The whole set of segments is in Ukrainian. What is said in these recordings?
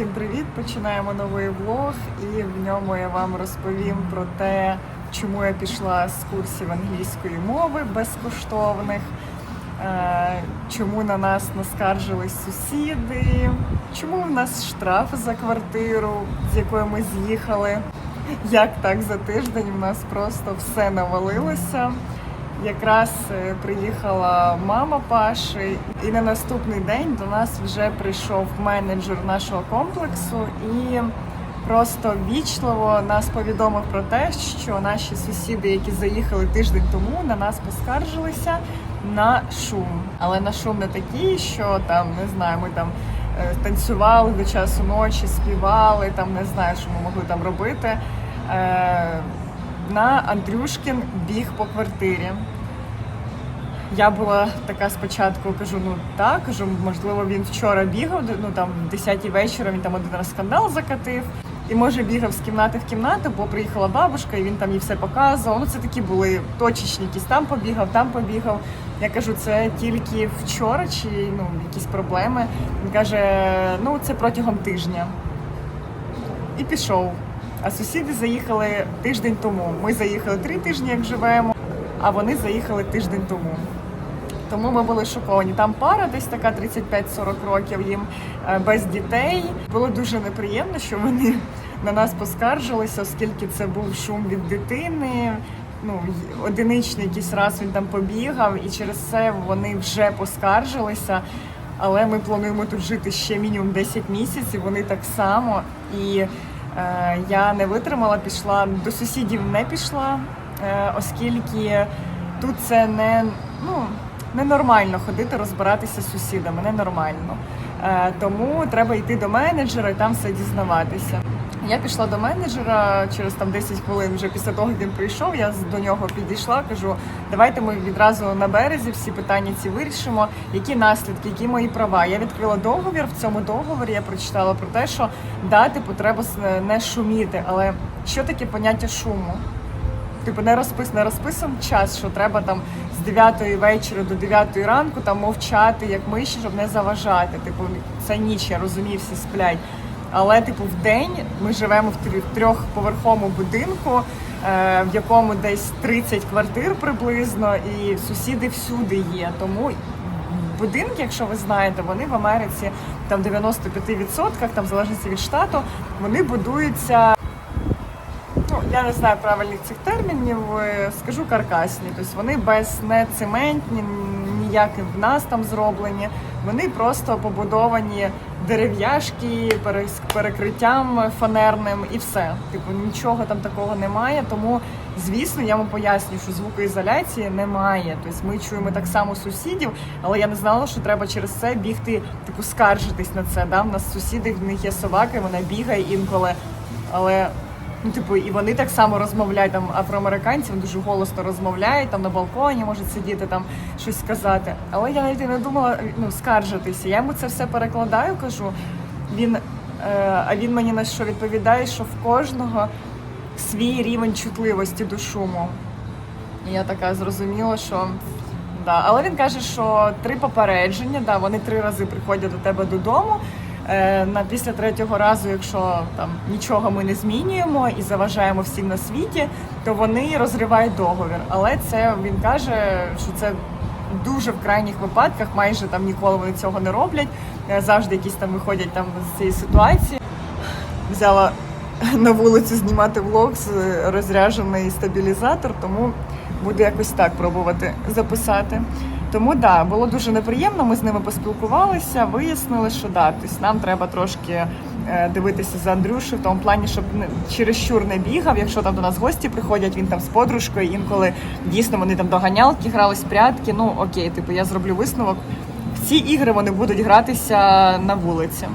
Всім привіт! Починаємо новий влог, і в ньому я вам розповім про те, чому я пішла з курсів англійської мови безкоштовних, е, чому на нас наскаржились сусіди, чому в нас штраф за квартиру, з якої ми з'їхали. Як так за тиждень в нас просто все навалилося. Якраз е, приїхала мама Паші, і на наступний день до нас вже прийшов менеджер нашого комплексу і просто вічливо нас повідомив про те, що наші сусіди, які заїхали тиждень тому, на нас поскаржилися на шум. Але на шум не такий, що там не знаю, ми там е, танцювали до часу ночі, співали, там не знаю, що ми могли там робити. Е, на Андрюшкін біг по квартирі. Я була така спочатку, кажу, ну так, кажу, можливо, він вчора бігав, ну там в 10 вечора він там один раз скандал закатив. І може бігав з кімнати в кімнату, бо приїхала бабушка, і він там їй все показував. Ну це такі були точечні, якісь там побігав, там побігав. Я кажу, це тільки вчора чи ну якісь проблеми. Він каже, ну це протягом тижня. І пішов. А сусіди заїхали тиждень тому. Ми заїхали три тижні, як живемо, а вони заїхали тиждень тому. Тому ми були шоковані. Там пара, десь така 35-40 років їм е, без дітей. Було дуже неприємно, що вони на нас поскаржилися, оскільки це був шум від дитини. Ну, одиничний якийсь раз він там побігав, і через це вони вже поскаржилися. Але ми плануємо тут жити ще мінімум 10 місяців. Вони так само. І я не витримала, пішла до сусідів, не пішла, е, оскільки тут це не ну ненормально ходити розбиратися з сусідами, ненормально. нормально, тому треба йти до менеджера і там все дізнаватися. Я пішла до менеджера через там 10 хвилин. Вже після того, як він прийшов, я до нього підійшла. Кажу, давайте ми відразу на березі всі питання ці вирішимо. Які наслідки, які мої права. Я відкрила договір. В цьому договорі я прочитала про те, що да, типу, с- не шуміти. Але що таке поняття шуму? Типу не розпис, не розписом час, що треба там з 9 вечора до 9 ранку там мовчати, як миші, щоб не заважати. Типу, це ніч, я розумію, всі сплять. Але, типу, в день ми живемо в трьох- трьохповерховому будинку, е, в якому десь 30 квартир приблизно, і сусіди всюди є. Тому будинки, якщо ви знаєте, вони в Америці там 95%, там в залежності від штату, вони будуються ну я не знаю правильних цих термінів, е, скажу каркасні. Тобто вони без не цементні, ніяк в нас там зроблені. Вони просто побудовані дерев'яшки перекриттям фанерним і все. Типу нічого там такого немає. Тому, звісно, я вам пояснюю, що звукоізоляції немає. Тобто ми чуємо так само сусідів, але я не знала, що треба через це бігти, типу, скаржитись на це. Да? В нас сусіди, в них є собаки, вона бігає інколи. Але ну, типу, і вони так само розмовляють. Там афроамериканці дуже голосно розмовляють, там на балконі можуть сидіти, там щось сказати. Але я навіть не думала ну, скаржитися. Я йому це все перекладаю, кажу. Він, е, а він мені на що відповідає, що в кожного свій рівень чутливості до шуму. І я така зрозуміла, що да. Але він каже, що три попередження, да, вони три рази приходять до тебе додому. Е, на після третього разу, якщо там нічого ми не змінюємо і заважаємо всім на світі, то вони розривають договір. Але це він каже, що це дуже в крайніх випадках, майже там ніколи вони цього не роблять. Е, Завжди якісь там виходять там з цієї ситуації. Взяла на вулицю знімати влог з розряджений стабілізатор, тому буду якось так пробувати записати. Тому да, було дуже неприємно. Ми з ними поспілкувалися, вияснили, що да, тобто нам треба трошки е, дивитися за Андрюшею в тому плані, щоб не чересчур не бігав. Якщо там до нас гості приходять, він там з подружкою, інколи дійсно вони там доганялки грали з прятки. Ну окей, типу я зроблю висновок. В ці ігри вони будуть гратися на вулиці.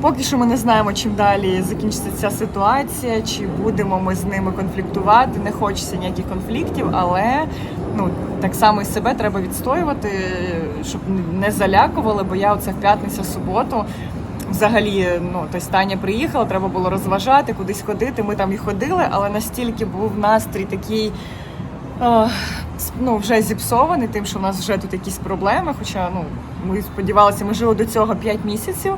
Поки що ми не знаємо, чим далі закінчиться ця ситуація, чи будемо ми з ними конфліктувати. Не хочеться ніяких конфліктів, але ну так само і себе треба відстоювати, щоб не залякували. Бо я оце в п'ятницю, суботу. Взагалі, ну тобто Таня приїхала, треба було розважати, кудись ходити. Ми там і ходили, але настільки був настрій такий. С- ну, вже зіпсований тим, що в нас вже тут якісь проблеми. Хоча ну, ми сподівалися, ми жили до цього 5 місяців,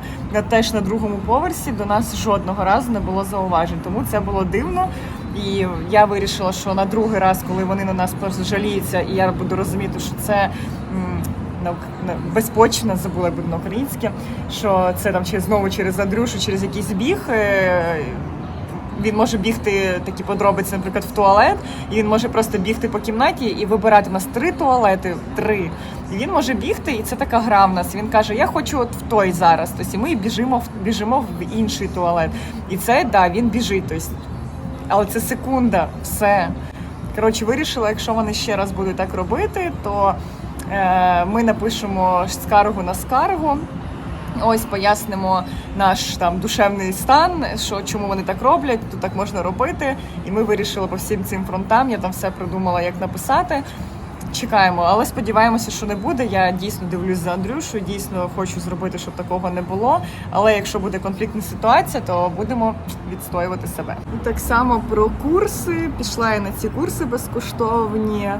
теж на другому поверсі до нас жодного разу не було зауважень. Тому це було дивно. І я вирішила, що на другий раз, коли вони на нас жаліються, і я буду розуміти, що це. м, на, ук- на безпочвено, забула як на українське, що це там через знову через Андрюшу, через якийсь біг. е, Він може бігти такі подробиці, наприклад, в туалет, і він може просто бігти по кімнаті і вибирати У нас три туалети, три. І він може бігти, і це така гра в нас. Він каже: Я хочу от в той зараз. Тобто, і ми біжимо в біжимо в інший туалет. І це да, він біжить. Тобто, але це секунда, все. Коротше, вирішила, якщо вони ще раз будуть так робити, то е, ми напишемо скаргу на скаргу. Ось пояснимо наш там душевний стан, що чому вони так роблять, тут так можна робити. І ми вирішили по всім цим фронтам. Я там все придумала, як написати. Чекаємо, але сподіваємося, що не буде. Я дійсно дивлюсь за Андрюшу, дійсно хочу зробити, щоб такого не було. Але якщо буде конфліктна ситуація, то будемо відстоювати себе. Так само про курси. Пішла я на ці курси безкоштовні.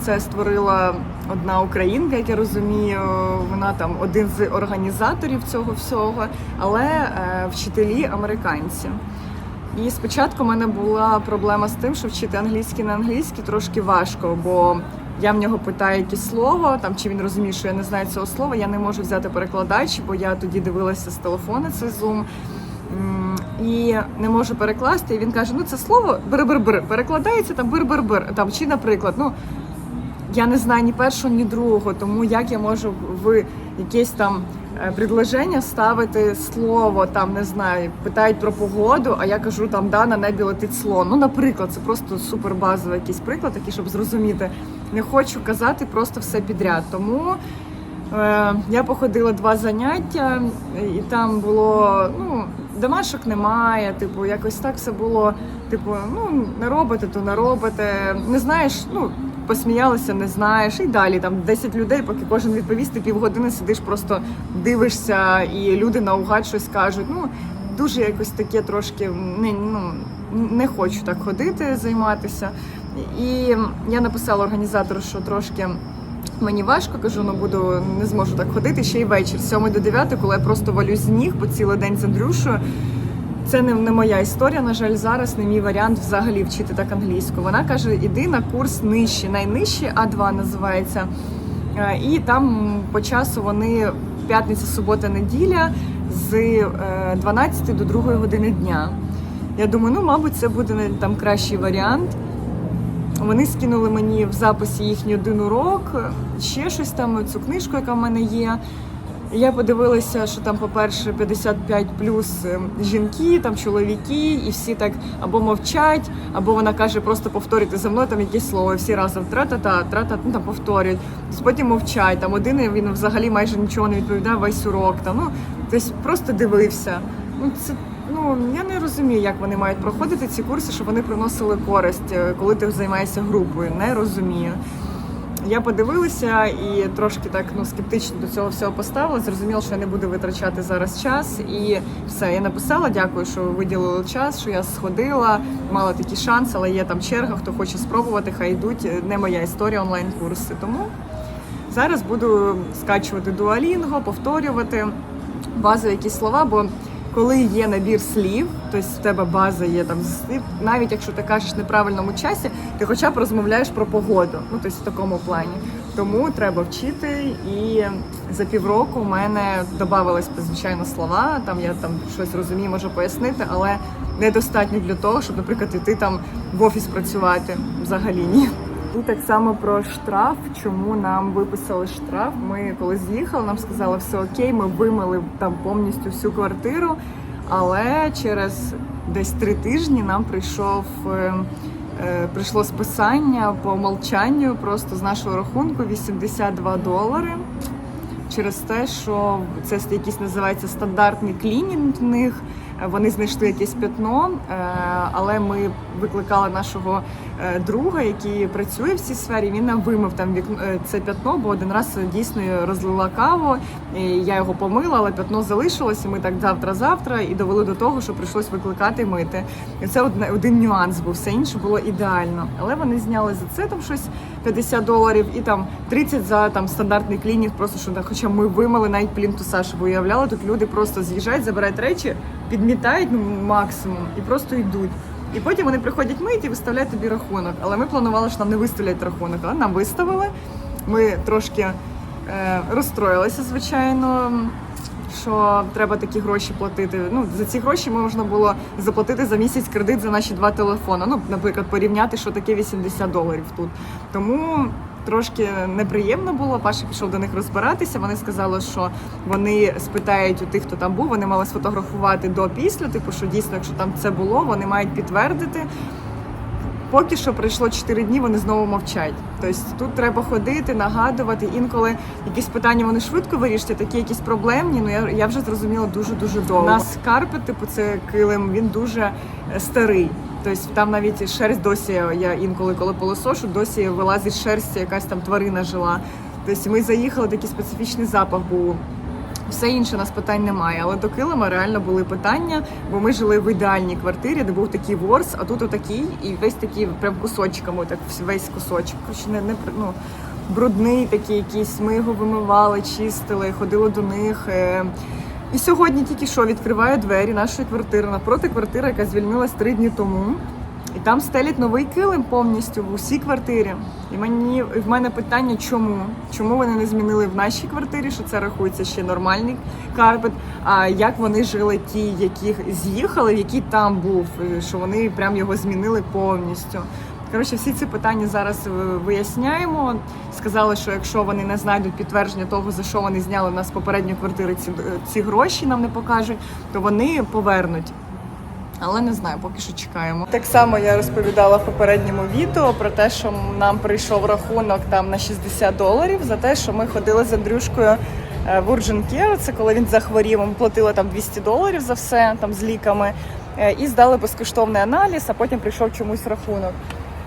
Це створила одна українка, як я розумію. Вона там один з організаторів цього всього, але е, вчителі американці. І спочатку в мене була проблема з тим, що вчити англійський на англійський трошки важко, бо я в нього питаю якесь слово, там чи він розуміє, що я не знаю цього слова. Я не можу взяти перекладач, бо я тоді дивилася з телефона цей зум. І не можу перекласти. І він каже: ну це слово бир-бир-бир перекладається там бир-бир-бир. Там чи, наприклад, ну я не знаю ні першого, ні другого, тому як я можу в якесь там е, предложення ставити слово, там не знаю, питають про погоду, а я кажу там да, на небі летить слон. Ну, наприклад, це просто супер базовий якийсь приклад, такий, щоб зрозуміти. Не хочу казати просто все підряд. Тому е, я походила два заняття, і там було ну. Домашок немає, типу, якось так все було. Типу, ну не робите, то не робите. Не знаєш, ну посміялися, не знаєш, і далі там 10 людей, поки кожен відповість, ти півгодини сидиш, просто дивишся, і люди наугад щось кажуть. Ну дуже якось таке трошки не, ну, не хочу так ходити, займатися. І я написала організатору, що трошки. Мені важко, кажу, ну буду не зможу так ходити ще й вечір, з 7 до 9, коли я просто валюсь з ніг по цілий день з Андрюшою. Це не, не моя історія. На жаль, зараз не мій варіант взагалі вчити так англійську. Вона каже: іди на курс нижче, найнижчий А2 називається. Е, І там по часу вони п'ятниця, субота, неділя з е, 12 до 2 години дня. Я думаю, ну мабуть, це буде там кращий варіант. Вони скинули мені в записі їхній один урок, ще щось там, цю книжку, яка в мене є. Я подивилася, що там, по-перше, 55 плюс жінки, там чоловіки, і всі так або мовчать, або вона каже, просто повторюйте за мною там якесь слово. Всі разом тра-та-та, тра-та, ну там повторюють. Потім мовчать. Там один він взагалі майже нічого не відповідає весь урок. Там ну тобто просто дивився. Ну це ну я не розумію, як вони мають проходити ці курси, щоб вони приносили користь, е, коли ти займаєшся групою. Не розумію. Я подивилася і трошки так ну скептично до цього всього поставила. Зрозуміла, що я не буду витрачати зараз час, і все. Я написала, дякую, що ви виділили час, що я сходила, мала такий шанс, але є там черга. Хто хоче спробувати, хай йдуть. Не моя історія онлайн-курси. Тому зараз буду скачувати дуалінго, повторювати базові якісь слова, бо коли є набір слів, тобто в тебе база є там слів, навіть якщо ти кажеш в неправильному часі, ти хоча б розмовляєш про погоду. Ну тобто в такому плані. Тому треба вчити. І за півроку у мене додавались звичайно слова. Там я там щось розумію, можу пояснити, але недостатньо для того, щоб, наприклад, іти там в офіс працювати. Взагалі ні. І так само про штраф. Чому нам виписали штраф? Ми коли з'їхали, нам сказали, все окей, ми вимили там повністю всю квартиру. Але через десь три тижні нам прийшов е, е, прийшло списання по умолчанню просто з нашого рахунку 82 долари. Через те, що це якийсь називається стандартний клінінг в них. Вони знайшли якесь пятно, е, але ми викликали нашого е, друга, який працює в цій сфері. Він нам вимив там вікно е, це пятно, бо один раз дійсно розлила каву. І я його помила, але пятно залишилось. І ми так завтра-завтра і довели до того, що прийшлось викликати мити. І це один нюанс був. Все інше було ідеально. Але вони зняли за це там щось 50 доларів, і там 30 за там стандартний клінінг. Просто що хоча ми вимили навіть плінтуса, щоб уявляли, тут люди просто з'їжджають, забирають речі, підмітають ну, максимум і просто йдуть. І потім вони приходять мити і виставляють тобі рахунок. Але ми планували, що нам не виставлять рахунок, але нам виставили. Ми трошки е, розстроїлися, звичайно, що треба такі гроші платити. Ну, за ці гроші можна було заплатити за місяць кредит за наші два телефони. Ну, наприклад, порівняти, що таке 80 доларів тут. Тому трошки неприємно було. Паша пішов до них розбиратися. Вони сказали, що вони спитають у тих, хто там був. Вони мали сфотографувати до після. Типу, що дійсно, якщо там це було, вони мають підтвердити. Поки що пройшло 4 дні, вони знову мовчать. Тобто тут треба ходити, нагадувати. Інколи якісь питання вони швидко вирішать, такі якісь проблемні. Ну я, я вже зрозуміла дуже дуже довго. У нас карпет, типу, це килим, він дуже е, старий. Тобто там навіть шерсть досі я інколи, коли полосошу, досі вилазить шерсть, якась там тварина жила. Тобто ми заїхали, такий специфічний запах був. Все інше нас питань немає, але до килима реально були питання, бо ми жили в ідеальній квартирі, де був такий ворс, а тут отакий, і весь такий прям кусочками, так весь кусочок. Не, не ну, брудний такий якийсь. Ми його вимивали, чистили, ходили до них. Е. І сьогодні тільки що відкриваю двері нашої квартири напроти квартири, яка звільнилась три дні тому. І там стелять новий килим повністю в усій квартирі. І мені в мене питання, чому? Чому вони не змінили в нашій квартирі, що це рахується ще нормальний карпет? А як вони жили ті, яких з'їхали, який там був, що вони прям його змінили повністю? Коротше, всі ці питання зараз е, виясняємо. Сказали, що якщо вони не знайдуть підтвердження того, за що вони зняли в нас з попередньої квартири ці, ці гроші, нам не покажуть, то вони повернуть. Але не знаю, поки що чекаємо. Так само я розповідала в попередньому відео про те, що нам прийшов рахунок там на 60 доларів за те, що ми ходили з Андрюшкою е, в Urgent Care, Це коли він захворів. Ми платили там 200 доларів за все там з ліками е, і здали безкоштовний аналіз, а потім прийшов чомусь рахунок.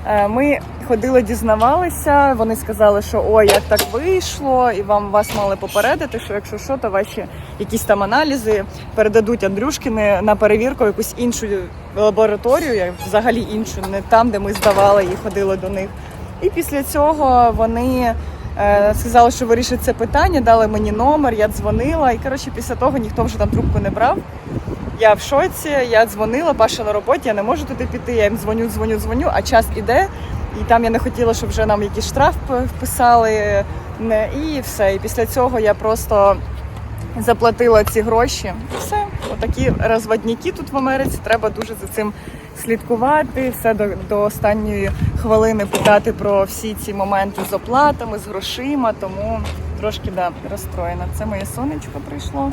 Е, Ми ходили, дізнавалися. Вони сказали, що ой, як так вийшло, і вам вас мали попередити, що якщо що, то ваші якісь там аналізи передадуть Андрюшкини на перевірку якусь іншу лабораторію, взагалі іншу, не там, де ми здавали і ходили до них. І після цього вони сказали, що вирішать це питання, дали мені номер, я дзвонила. І коротше, після того ніхто вже там трубку не брав. Я в шоці, я дзвонила, Паша на роботі, я не можу туди піти. Я їм дзвоню, дзвоню, дзвоню, а час іде. І там я не хотіла, щоб вже нам якийсь штраф вписали. І все. І після цього я просто заплатила ці гроші. І все. Отакі розводняки тут в Америці. Треба дуже за цим слідкувати, все до, до останньої хвилини питати про всі ці моменти з оплатами, з грошима. Тому трошки да, розстроєна. Це моє сонечко прийшло.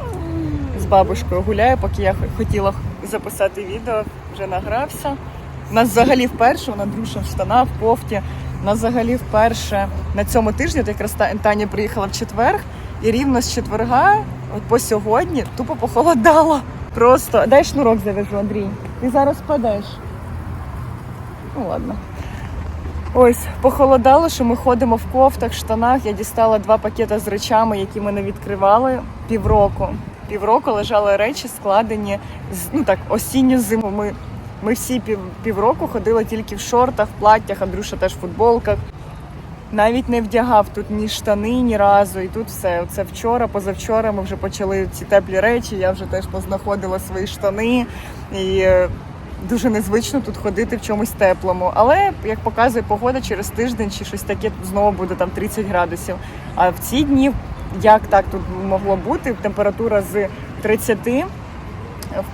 З бабушкою гуляю, поки я хотіла записати відео, вже награвся. У нас взагалі вперше, вона Андрюша в штанах, в кофті. У нас взагалі вперше на цьому тижні, от якраз Таня приїхала в четвер, і рівно з четверга, от по сьогодні, тупо похолодало. Просто дай шнурок завяжу, Андрій. Ти зараз падеш. Ну ладно. Ось похолодало, що ми ходимо в кофтах, штанах. Я дістала два пакети з речами, які ми не відкривали півроку. Півроку лежали речі, складені з ну так осінню зиму. Ми, ми всі пів, півроку ходили тільки в шортах, платтях, Андрюша теж в футболках. Навіть не вдягав тут ні штани, ні разу. І тут все. Це вчора, позавчора ми вже почали ці теплі речі. Я вже теж познаходила свої штани. І е, дуже незвично тут ходити в чомусь теплому. Але як показує погода, через тиждень чи щось таке знову буде там 30 градусів. А в ці дні як так тут могло бути? Температура з 30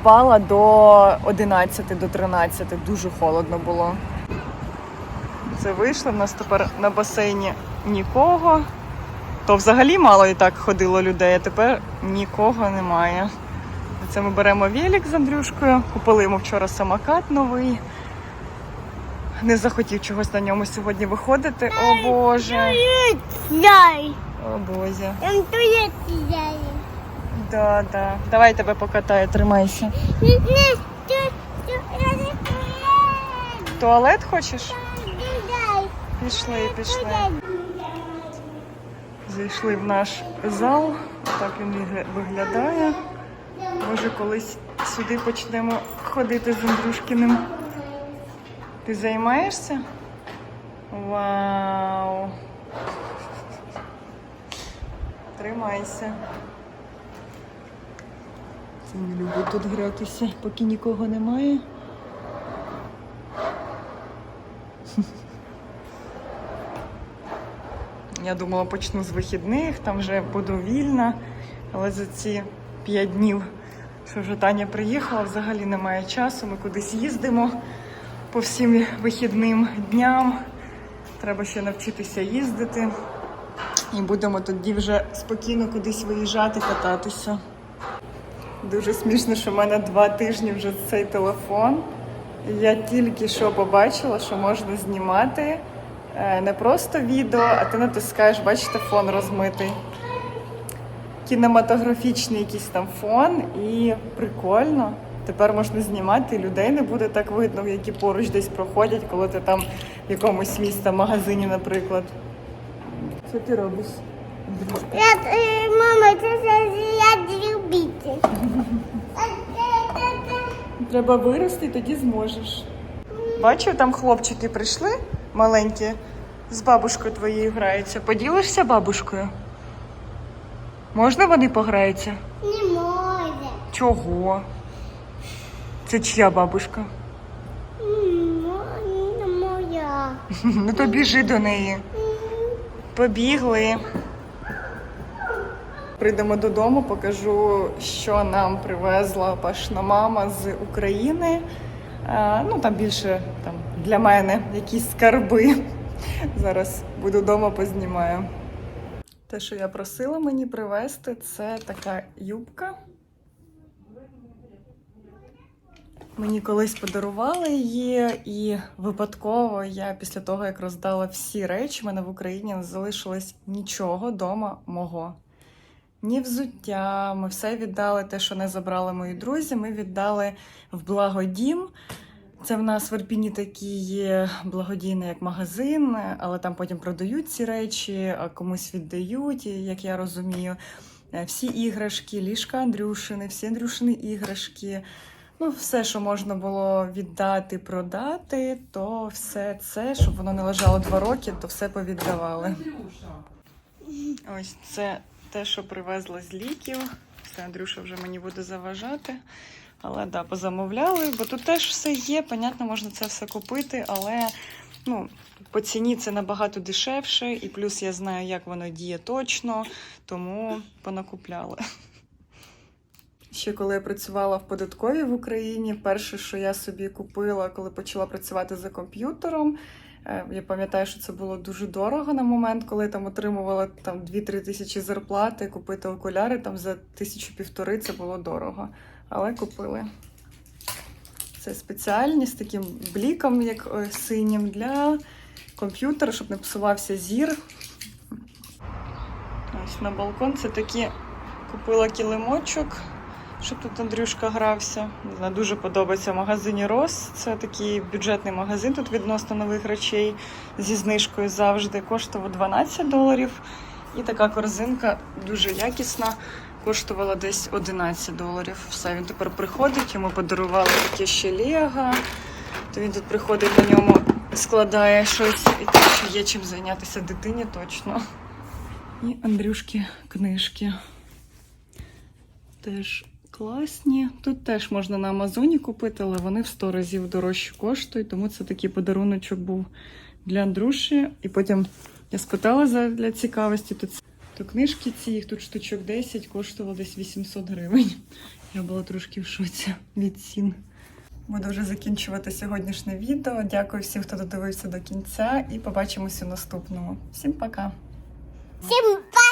впала до 11, до 13. Дуже холодно було. Це вийшло. В нас тепер на басейні нікого. То взагалі мало і так ходило людей, а тепер нікого немає. Це ми беремо велик з Андрюшкою. Купили йому вчора самокат новий. Не захотів чогось на ньому сьогодні виходити. О Боже! О Боже. Да, да. Давай я тебе покатаю, тримайся. Туалет хочеш? Пішли, пішли. Зайшли в наш зал. Так він виглядає. Може, колись сюди почнемо ходити з Андрюшкіним. Ти займаєшся? Вау. Тримайся. Це не люблю тут гратися, поки нікого немає. Я думала, почну з вихідних, там вже буду вільна, але за ці п'ять днів, що вже Таня приїхала, взагалі немає часу. Ми кудись їздимо по всім вихідним дням. Треба ще навчитися їздити. І будемо тоді вже спокійно кудись виїжджати, кататися. Дуже смішно, що в мене два тижні вже цей телефон. Я тільки що побачила, що можна знімати не просто відео, а ти натискаєш, бачите, фон розмитий. Кінематографічний якийсь там фон, і прикольно. Тепер можна знімати, людей не буде так видно, які поруч десь проходять, коли ти там в якомусь місті, магазині, наприклад. Що ти робиш? Я, е, мама, це це я любитель. Треба вирости, тоді зможеш. Бачив, там хлопчики прийшли маленькі, з бабушкою твоєю граються. Поділишся бабушкою? Можна вони пограються? Не може. Чого? Це чия бабушка? Не моя. Ну то біжи до неї. Побігли. Прийдемо додому, покажу, що нам привезла пашна мама з України. Ну, там більше там, для мене якісь скарби. Зараз буду вдома, познімаю. Те, що я просила мені привезти, це така юбка. Мені колись подарували її, і випадково я після того, як роздала всі речі, мене в Україні не залишилось нічого вдома мого. Ні взуття, ми все віддали, те, що не забрали мої друзі, ми віддали в благодім. Це в нас в Ірпіні такий є благодійний як магазин, але там потім продають ці речі, а комусь віддають, як я розумію. Е, Всі іграшки, ліжка Андрюшини, всі Андрюшини іграшки. Ну, все, що можна було віддати, продати, то все це, щоб воно не лежало два роки, то все повіддавали. Ось це те, що привезли з ліків. Це Андрюша вже мені буде заважати. Але да, позамовляли, бо тут теж все є. Понятно, можна це все купити, але ну, по ціні це набагато дешевше, і плюс я знаю, як воно діє точно, тому понакупляли. Ще коли я працювала в податковій в Україні, перше, що я собі купила, коли почала працювати за комп'ютером, е, я пам'ятаю, що це було дуже дорого на момент, коли я там отримувала там 2-3 тисячі зарплати, купити окуляри там за тисячу півтори це було дорого. Але купили. Це спеціальні з таким бліком, як е, синім, для комп'ютера, щоб не псувався зір. Ось на балкон це такі купила килимочок, щоб тут Андрюшка грався. Не дуже подобається в магазині Рос. Це такий бюджетний магазин тут відносно нових речей зі знижкою завжди. Коштував 12 доларів. І така корзинка дуже якісна. Коштувала десь 11 доларів. Все, він тепер приходить, йому подарували таке ще Лего. То він тут приходить на ньому, складає щось, і так що є чим зайнятися дитині точно. І Андрюшки книжки. Теж класні. Тут теж можна на Амазоні купити, але вони в 100 разів дорожче коштують, тому це такий подаруночок був для Андрюші. І потім я спитала для цікавості, ц- то книжки ці, їх тут штучок 10, коштували десь 800 гривень. Я була трошки в шоці від цін. Буду вже закінчувати сьогоднішнє відео. Дякую всім, хто додивився до кінця, і побачимось у наступному. Всім пока! Всім па!